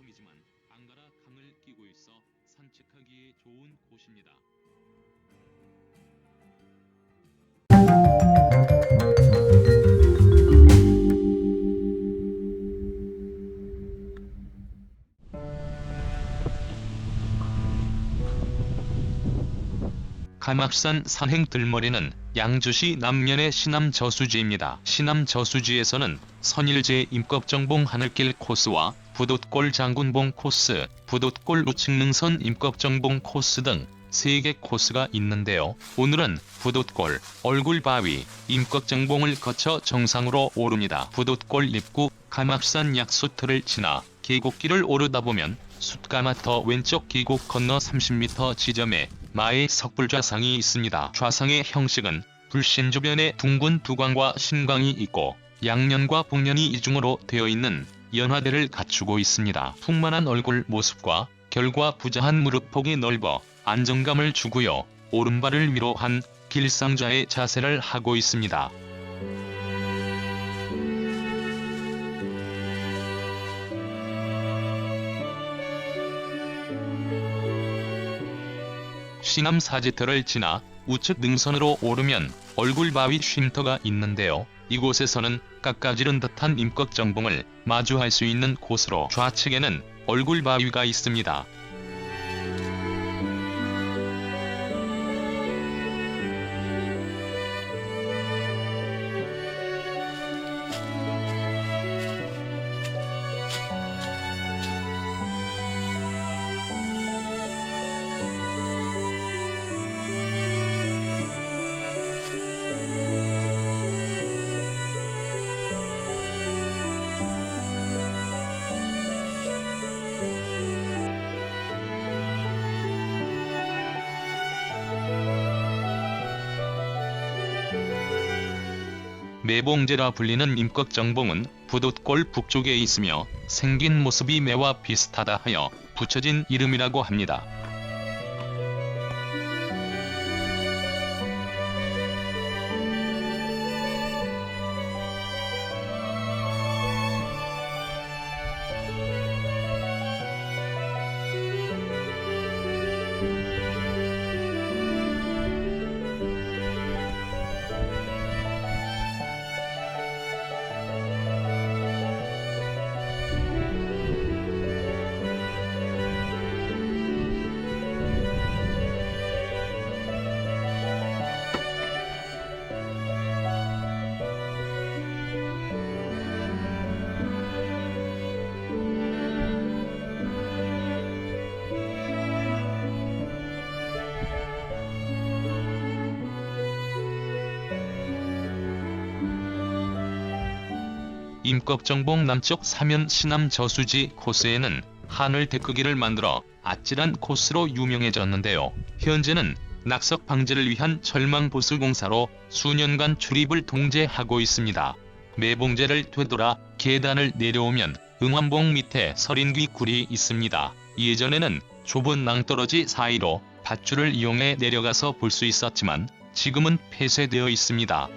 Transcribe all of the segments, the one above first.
섬이지만 앙가라 강을 끼고 있어 산책하기에 좋은 곳입니다. 가막산 산행 들머리는 양주시 남면의 신암 저수지입니다. 신암 저수지에서는 선일제 임꺽정봉 하늘길 코스와 부돛골 장군봉 코스, 부돛골 우측능선 임꺽정봉 코스 등 3개 코스가 있는데요. 오늘은 부돛골, 얼굴바위, 임꺽정봉을 거쳐 정상으로 오릅니다. 부돛골 입구 가막산 약수터를 지나 계곡길을 오르다 보면 숫가마터 왼쪽 계곡 건너 30m 지점에 마의 석불 좌상이 있습니다. 좌상의 형식은 불신 주변에 둥근 두광과 신광이 있고 양년과 복년이 이중으로 되어 있는 연화대를 갖추고 있습니다. 풍만한 얼굴 모습과 결과 부자한 무릎 폭이 넓어 안정감을 주고요. 오른발을 위로 한 길상자의 자세를 하고 있습니다. 신암 사지터를 지나 우측 능선으로 오르면 얼굴바위 쉼터가 있는데요. 이곳에서는 깎아지른 듯한 임꺽정봉을 마주할 수 있는 곳으로 좌측에는 얼굴바위가 있습니다. 매봉제라 불리는 임꺽정봉은 부돛골 북쪽에 있으며 생긴 모습이 매와 비슷하다 하여 붙여진 이름이라고 합니다. 임꺽정봉 남쪽 사면 신암 저수지 코스에는 하늘 데크기를 만들어 아찔한 코스로 유명해졌는데요. 현재는 낙석 방지를 위한 철망 보수 공사로 수년간 출입을 통제하고 있습니다. 매봉제를 되돌아 계단을 내려오면 응암봉 밑에 서린귀 굴이 있습니다. 예전에는 좁은 낭떠러지 사이로 밧줄을 이용해 내려가서 볼 수 있었지만 지금은 폐쇄되어 있습니다.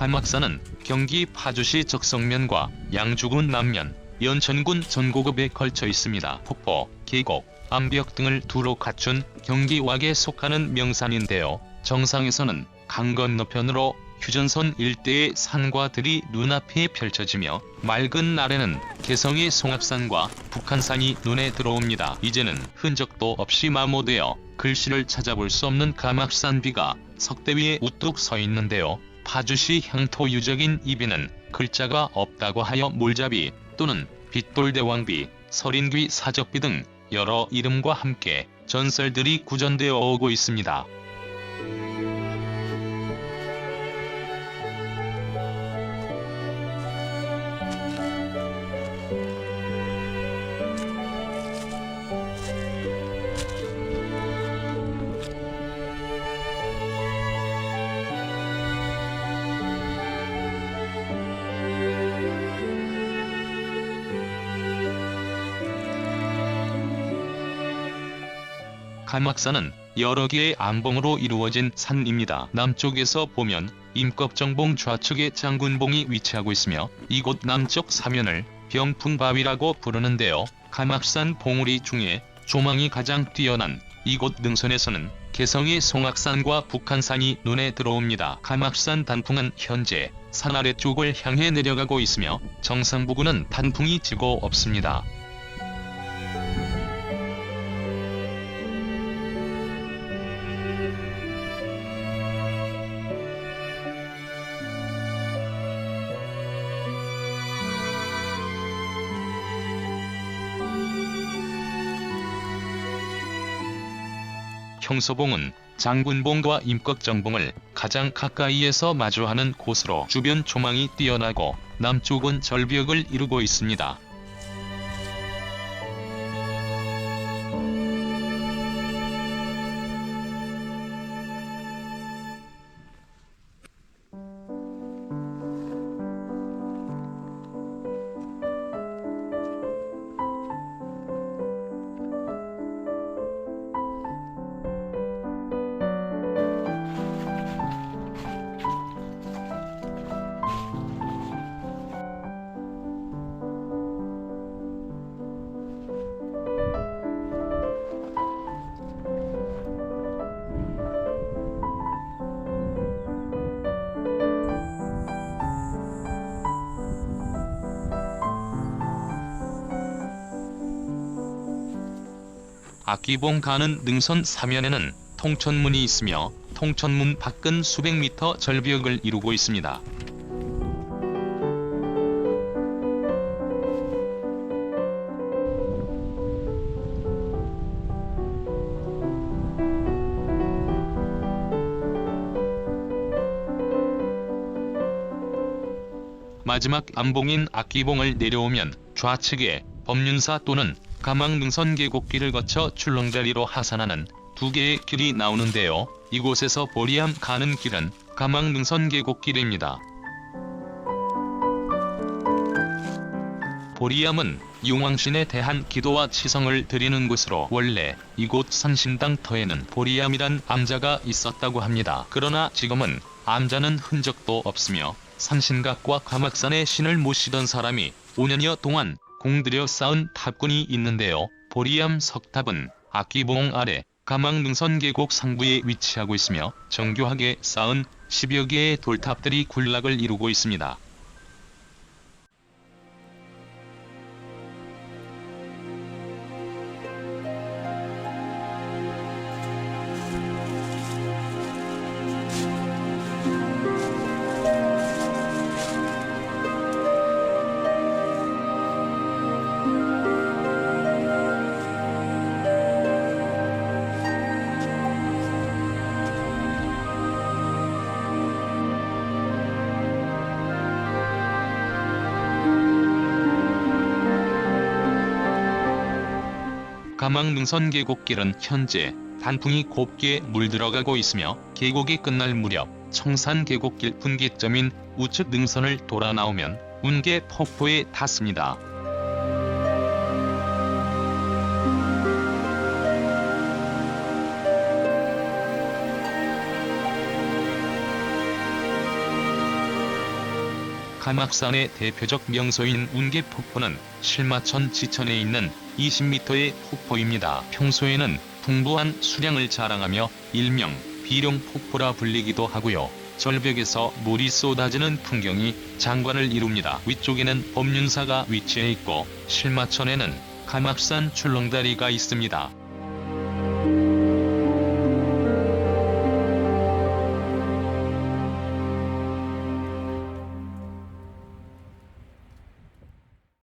가막산은 경기 파주시 적성면과 양주군 남면, 연천군 전고급에 걸쳐 있습니다. 폭포, 계곡, 암벽 등을 두루 갖춘 경기 왁에 속하는 명산인데요. 정상에서는 강 건너편으로 휴전선 일대의 산과 들이 눈앞에 펼쳐지며 맑은 날에는 개성의 송합산과 북한산이 눈에 들어옵니다. 이제는 흔적도 없이 마모되어 글씨를 찾아볼 수 없는 가막산비가 석대 위에 우뚝 서 있는데요. 파주시 향토 유적인 이비는 글자가 없다고 하여 몰잡이 또는 빗돌대왕비, 서린귀 사적비 등 여러 이름과 함께 전설들이 구전되어 오고 있습니다. 가막산은 여러 개의 암봉으로 이루어진 산입니다. 남쪽에서 보면 임꺽정봉 좌측에 장군봉이 위치하고 있으며 이곳 남쪽 사면을 병풍바위라고 부르는데요. 가막산 봉우리 중에 조망이 가장 뛰어난 이곳 능선에서는 개성의 송악산과 북한산이 눈에 들어옵니다. 가막산 단풍은 현재 산 아래쪽을 향해 내려가고 있으며 정상 부근은 단풍이 지고 없습니다. 형서봉은 장군봉과 임꺽정봉을 가장 가까이에서 마주하는 곳으로 주변 조망이 뛰어나고 남쪽은 절벽을 이루고 있습니다. 악기봉 가는 능선 사면에는 통천문이 있으며 통천문 밖은 수백 미터 절벽을 이루고 있습니다. 마지막 암봉인 악기봉을 내려오면 좌측에 법륜사 또는 가망능선 계곡길을 거쳐 출렁다리로 하산하는 두 개의 길이 나오는데요. 이곳에서 보리암 가는 길은 가망능선 계곡길입니다. 보리암은 용왕신에 대한 기도와 치성을 드리는 곳으로 원래 이곳 산신당터에는 보리암이란 암자가 있었다고 합니다. 그러나 지금은 암자는 흔적도 없으며 산신각과 가막산의 신을 모시던 사람이 5년여 동안 공들여 쌓은 탑군이 있는데요. 보리암 석탑은 악기봉 아래 가망능선 계곡 상부에 위치하고 있으며 정교하게 쌓은 10여 개의 돌탑들이 군락을 이루고 있습니다. 가망능선 계곡길은 현재 단풍이 곱게 물들어가고 있으며 계곡이 끝날 무렵 청산 계곡길 분기점인 우측 능선을 돌아 나오면 운계 폭포에 닿습니다. 가막산의 대표적 명소인 운계폭포는 실마천 지천에 있는 20m의 폭포입니다. 평소에는 풍부한 수량을 자랑하며 일명 비룡폭포라 불리기도 하고요. 절벽에서 물이 쏟아지는 풍경이 장관을 이룹니다. 위쪽에는 법륜사가 위치해 있고 실마천에는 가막산 출렁다리가 있습니다.